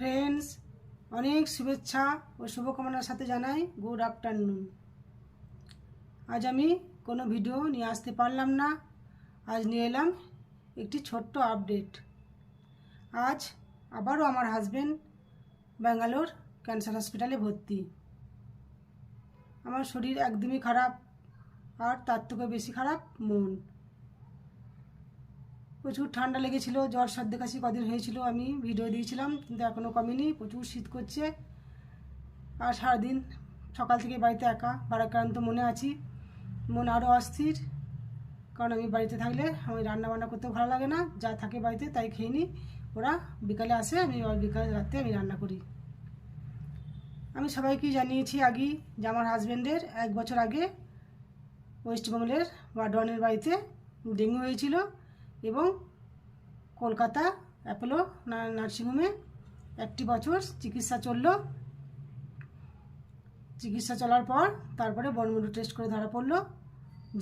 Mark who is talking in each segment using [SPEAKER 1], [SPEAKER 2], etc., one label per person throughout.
[SPEAKER 1] Friends অনেক শুভেচ্ছা ও শুভকামনার সাথে জানাই গুড আফটারনুন আজ আমি কোনো ভিডিও নিয়ে আসতে পারলাম না। আজ নিয়ে এলাম একটি ছোট্ট আপডেট আজ আবারও আমার হাজবেন্ড ব্যাঙ্গালোর ক্যান্সার হসপিটালে ভর্তি। আমার শরীর একদমই খারাপ আর তার থেকে বেশি খারাপ, মন। প্রচুর ঠান্ডা লেগেছিল, জ্বর, সর্দি, কাশি কদিন হয়েছিল, আমি ভিডিও দিয়েছিলাম, কিন্তু এখনও কমেনি, প্রচুর শীত করছে। আর সারাদিন সকাল থেকে বাড়িতে একা বারাক্রান্ত মনে আছি, মন আরও অস্থির, কারণ আমি বাড়িতে থাকলে আমি রান্না বান্না করতে ভালো লাগে না, যা থাকে বাড়িতে তাই খেয়ে নিই ওরা বিকালে আসে, আমি বিকালে রাতে আমি রান্না করি। আমি সবাইকে জানিয়েছি আগেই যে আমার হাজব্যান্ডের এক বছর আগে ওয়েস্টবেঙ্গলের ওয়ার্ডওয়ানের বাড়িতে ডেঙ্গু হয়েছিল। এবং কলকাতা, অ্যাপোলো নার্সিংহোমে একটি বছর চিকিৎসা চলল। চিকিৎসা চলার পর তারপরে বনমুডু টেস্ট করে ধরা পড়ল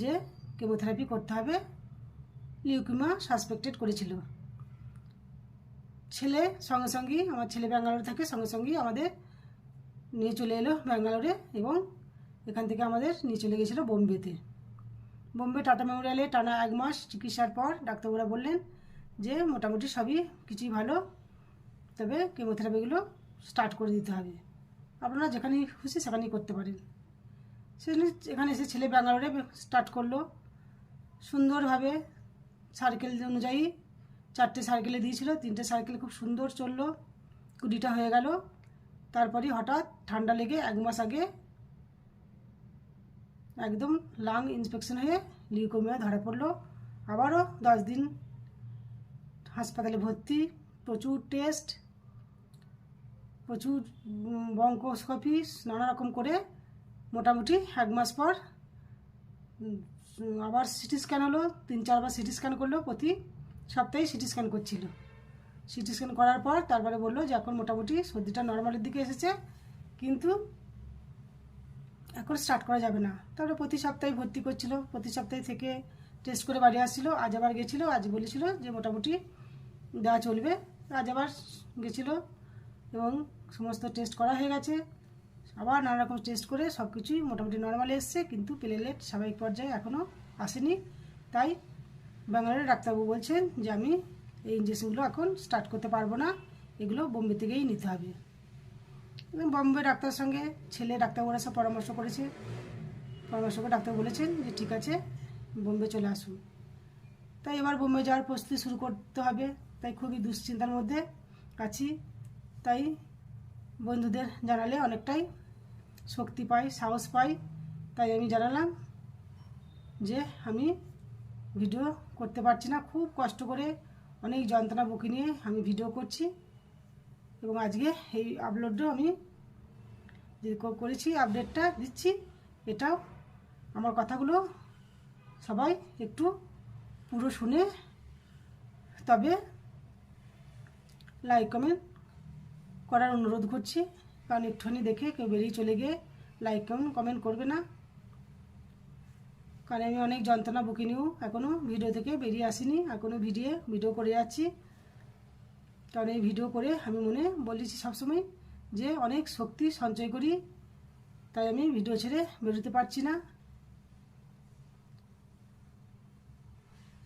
[SPEAKER 1] যে কেমোথেরাপি করতে হবে। লিউকিমা সাসপেক্টেড করেছিল। ছেলে সঙ্গে সঙ্গেই, আমার ছেলে ব্যাঙ্গালোরে থাকে, সঙ্গে সঙ্গেই আমাদের নিয়ে চলে এলো ব্যাঙ্গালোরে এবং এখান থেকে আমাদের নিয়ে চলে গেছিল বোম্বেতে। বোম্বে টাটা মেমোরিয়ালে টানা এক মাস চিকিৎসার পর ডাক্তারবাবুরা বললেন যে মোটামুটি সবই কিছুই ভালো, তবে কেমোথেরাপিগুলো স্টার্ট করে দিতে হবে। আপনারা যেখানেই খুশি সেখানেই করতে পারেন। সেজন্য এখানে এসে ছেলে ব্যাঙ্গালোরে স্টার্ট করল। সুন্দরভাবে সার্কেল অনুযায়ী চারটে সার্কেলে দিয়েছিল, তিনটে সার্কেল খুব সুন্দর চলল, কুড়িটা হয়ে গেল। তারপরে হঠাৎ ঠান্ডা লেগে এক মাস আগে একদম লাং ইন্সপেকশন হয়ে লিউকোমিয়া ধরা পড়ল। আবারও দশ দিন হাসপাতালে ভর্তি, প্রচুর টেস্ট প্রচুর বঙ্কোস্কোপি নানা রকম করে মোটামুটি এক মাস পর আবার সিটি স্ক্যান হলো, তিন চারবার সিটি স্ক্যান করল, প্রতি সপ্তাহে সিটি স্ক্যান করছিল। সিটি স্ক্যান করার পর তারপরে বলল যে এখন মোটামুটি সর্দিটা নর্মালের দিকে এসেছে, কিন্তু এখন স্টার্ট করা যাবে না। তারপরে প্রতি সপ্তাহে ভর্তি করছিল, প্রতি সপ্তাহে থেকে টেস্ট করে বাড়ি আসছিল, আজ আবার গেছিল, আজ বলেছিল যে মোটামুটি দেওয়া চলবে। আজ আবার গেছিল এবং সমস্ত টেস্ট করা হয়ে গেছে। আবার নানা রকম টেস্ট করে সব কিছুই মোটামুটি নর্মাল এসছে, কিন্তু প্লেলেট স্বাভাবিক পর্যায়ে এখনও আসেনি। তাই ব্যাঙ্গালোরের ডাক্তারবাবু বলছেন যে আমি এই ইঞ্জেকশনগুলো এখন স্টার্ট করতে পারব না, এগুলো বোম্বে থেকেই নিতে হবে। বম্বে ডাক্তারের সঙ্গে ছেলে ডাক্তারবাবুরা সব পরামর্শ করেছে। পরামর্শ করে ডাক্তার বলেছেন যে, ঠিক আছে, বোম্বে চলে আসুন। তাই এবার বোম্বে যাওয়ার প্রস্তুতি শুরু করতে হবে। তাই খুবই দুশ্চিন্তার মধ্যে আছি। তাই বন্ধুদের জানালে অনেকটাই শক্তি পাই, সাহস পাই। তাই আমি জানালাম যে, আমি ভিডিও করতে পারছি না। খুব কষ্ট করে অনেক যন্ত্রণা বুকি নিয়ে আমি ভিডিও করছি। এবং আজকে এই আপলোডও আমি যে করেছি আপডেটটা দিচ্ছি, এটাও আমার কথাগুলো সবাই একটু পুরো শুনে, তবে লাইক কমেন্ট করার অনুরোধ করছি। কারণ একটুখানি দেখে কেউ বেরিয়ে চলে গিয়ে লাইক কমেন্ট কমেন্ট করবে না। কারণ আমি অনেক যন্ত্রণা বুকে নিয়েও এখনও ভিডিও থেকে বেরিয়ে আসিনি এখনও ভিডিও ভিডিও করে যাচ্ছি। কারণ এই ভিডিও করে আমি মনে বলেছি সবসময় যে অনেক শক্তি সঞ্চয় করি, তাই আমি ভিডিও ছেড়ে বেরোতে পারছি না।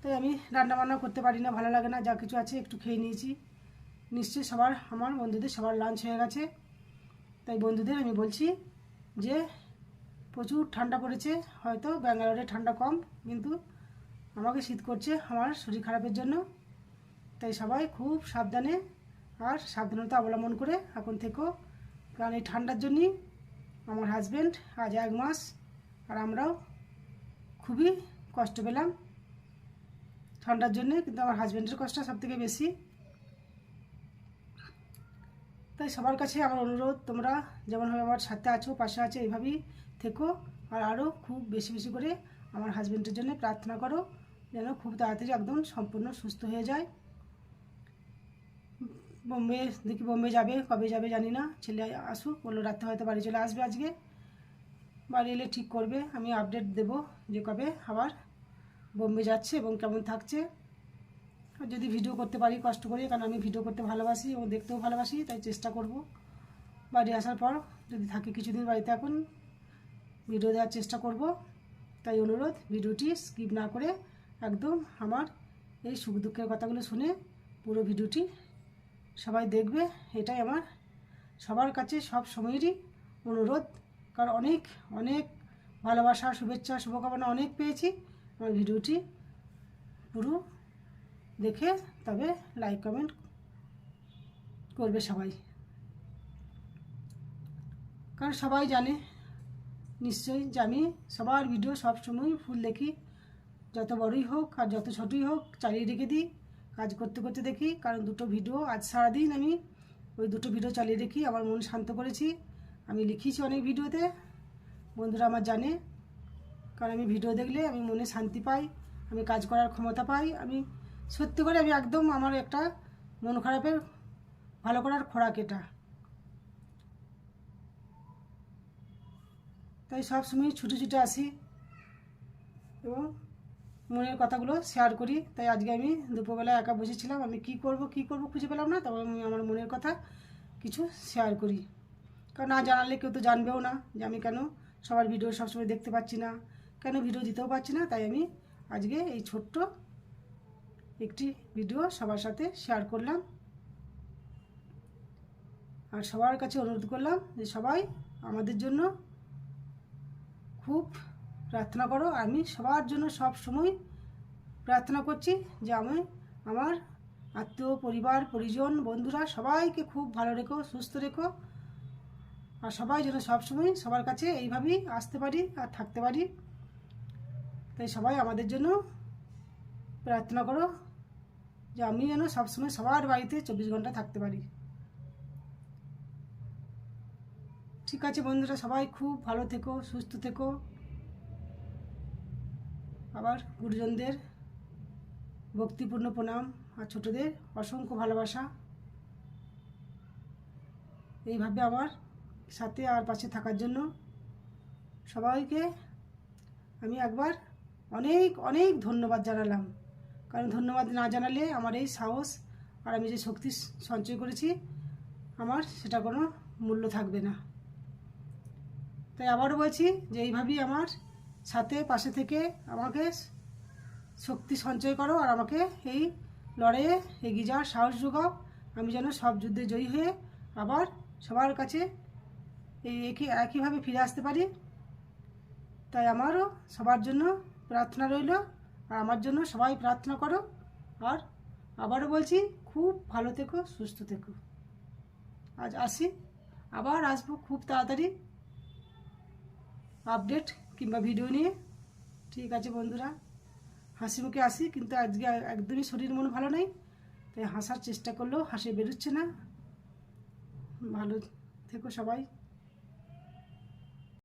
[SPEAKER 1] তাই আমি রান্না বান্না করতে পারি না, ভালো লাগে না, যা কিছু আছে একটু খেয়ে নিয়েছি। নিশ্চয়ই সবার, আমার বন্ধুদের সবার লাঞ্চ হয়ে গেছে। তাই বন্ধুদের আমি বলছি যে প্রচুর ঠান্ডা পড়েছে, হয়তো ব্যাঙ্গালোরে ঠান্ডা কম, কিন্তু আমাকে শীত করছে আমার শরীর খারাপের জন্য। তাই সবাই খুব সাবধানে আর সাবধানতা অবলম্বন করে এখন থেকেও কারণ এই ঠান্ডার জন্যই আমার হাজব্যান্ড আজ এক মাস আর আমরাও খুবই কষ্ট পেলাম। ঠান্ডার জন্যে কিন্তু আমার হাজব্যান্ডের কষ্ট সব থেকে বেশি। তাই সবার কাছে আমার অনুরোধ, তোমরা যেমনভাবে আমার সাথে আছো, পাশে আছো, এইভাবেই থেকো আর আরও খুব বেশি বেশি করে আমার হাজব্যান্ডের জন্য প্রার্থনা করো যেন খুব তাড়াতাড়ি একদম সম্পূর্ণ সুস্থ হয়ে যায়। বোম্বে, দেখি বোম্বে যাবে, কবে যাবে জানি না। ছেলে আসুক, বলল রাতে হয়তো বাড়ি চলে আসবে আজকে। বাড়ি এলে ঠিক করবে, আমি আপডেট দেব যে কবে আবার বোম্বে যাচ্ছে এবং কেমন থাকছে। আর যদি ভিডিও করতে পারি, কষ্ট করে, কারণ আমি ভিডিও করতে ভালোবাসি এবং দেখতেও ভালোবাসি, তাই চেষ্টা করব। বাড়ি আসার পর যদি থাকে কিছুদিন বাড়িতে এখন ভিডিও দেওয়ার চেষ্টা করব। তাই অনুরোধ ভিডিওটি স্কিপ না করে একদম আমার এই সুখ দুঃখের কথাগুলো শুনে পুরো ভিডিওটি সবাই দেখবে, এটাই আমার। সবার কাছে সব সময়েরই অনুরোধ। কারণ অনেক অনেক ভালোবাসা, শুভেচ্ছা, শুভকামনা অনেক পেয়েছি। আমার ভিডিওটি পুরো দেখে তবে লাইক কমেন্ট করবে সবাই। কারণ সবাই জানে, নিশ্চয়ই আমি সবার ভিডিও সব সময় ফুল দেখি। যত বড়ই হোক আর যত ছোটই হোক চালিয়ে রেখে দিই। কাজ করতে করতে দেখি, কারণ দুটো ভিডিও আজ সারাদিন আমি ওই দুটো ভিডিও চালিয়ে রেখি আমার মন শান্ত করেছি। আমি লিখিছি অনেক ভিডিওতে বন্ধুরা আমার জানে। কারণ আমি ভিডিও দেখলে আমি মনে শান্তি পাই, আমি কাজ করার ক্ষমতা পাই। আমি, সত্যি করে আমি একদম আমার একটা মন খারাপের, ভালো করার খোরাক এটা। তাই সব সময় ছুটে ছুটে আসি। এবং মনের কথাগুলো শেয়ার করি। তাই আজকে আমি দুপুরবেলা একা বসেছিলাম। আমি কি করব কি করব খুঁজে পেলাম না। তবে আমি আমার মনের কথা কিছু শেয়ার করি। কারণ না জানালে কেউ তো জানবেও না যে আমি কেন সবার ভিডিও সবসময় দেখতে পাচ্ছি না, কেন ভিডিও দিতেও পারছি না। তাই আমি আজকে এই ছোট্ট একটি ভিডিও সবার সাথে শেয়ার করলাম। আর সবার কাছে অনুরোধ করলাম যে সবাই আমাদের জন্য খুব প্রার্থনা করো। আমি সবার জন্য সব সময় প্রার্থনা করছি যে আমি আমার আত্মীয়, পরিবার, পরিজন, বন্ধুরা সবাইকে খুব ভালো রেখো, সুস্থ রেখো। আর সবাই যেন সবসময় সবার কাছে এইভাবেই আসতে পারি আর থাকতে পারি। তাই সবাই আমাদের জন্য প্রার্থনা করো যে আমি যেন সবসময় সবার বাড়িতে চব্বিশ ঘণ্টা থাকতে পারি। ঠিক আছে বন্ধুরা, সবাই খুব ভালো থেকো, সুস্থ থেকো। আবার গুরুজনদের ভক্তিপূর্ণ প্রণাম আর ছোটদের অসংখ্য ভালোবাসা। এইভাবে আমার সাথে আর পাশে থাকার জন্য সবাইকে আমি একবার অনেক অনেক ধন্যবাদ জানালাম। কারণ ধন্যবাদ না জানালে আমার এই সাহস আর আমি যে শক্তি সঞ্চয় করেছি, আমার সেটা কোনো মূল্য থাকবে না। তাই আবারও বলছি যে এইভাবেই আমার সাথে পাশে থেকে আমাকে শক্তি সঞ্চয় করো আর আমাকে এই লড়াইয়ে এগিয়ে যাওয়ার সাহস যোগাও। আমি যেন সব যুদ্ধে জয়ী হয়ে আবার সবার কাছে এই একই, একইভাবে ফিরে আসতে পারি। তাই আমারও সবার জন্য প্রার্থনা রইল আর আমার জন্য সবাই প্রার্থনা করো। আর আবারও বলছি, খুব ভালো থেকো, সুস্থ থেকো। আজ আসি, আবার আসব খুব তাড়াতাড়ি। আপডেট কিংবা ভিডিও নিয়ে। ঠিক আছে বন্ধুরা, হাসি মুখে আসি কিন্তু আজকে একদমই শরীর মন ভালো নেই, তাই হাসার চেষ্টা করলেও হাসি বেরোচ্ছে না। ভালো থেকো সবাই।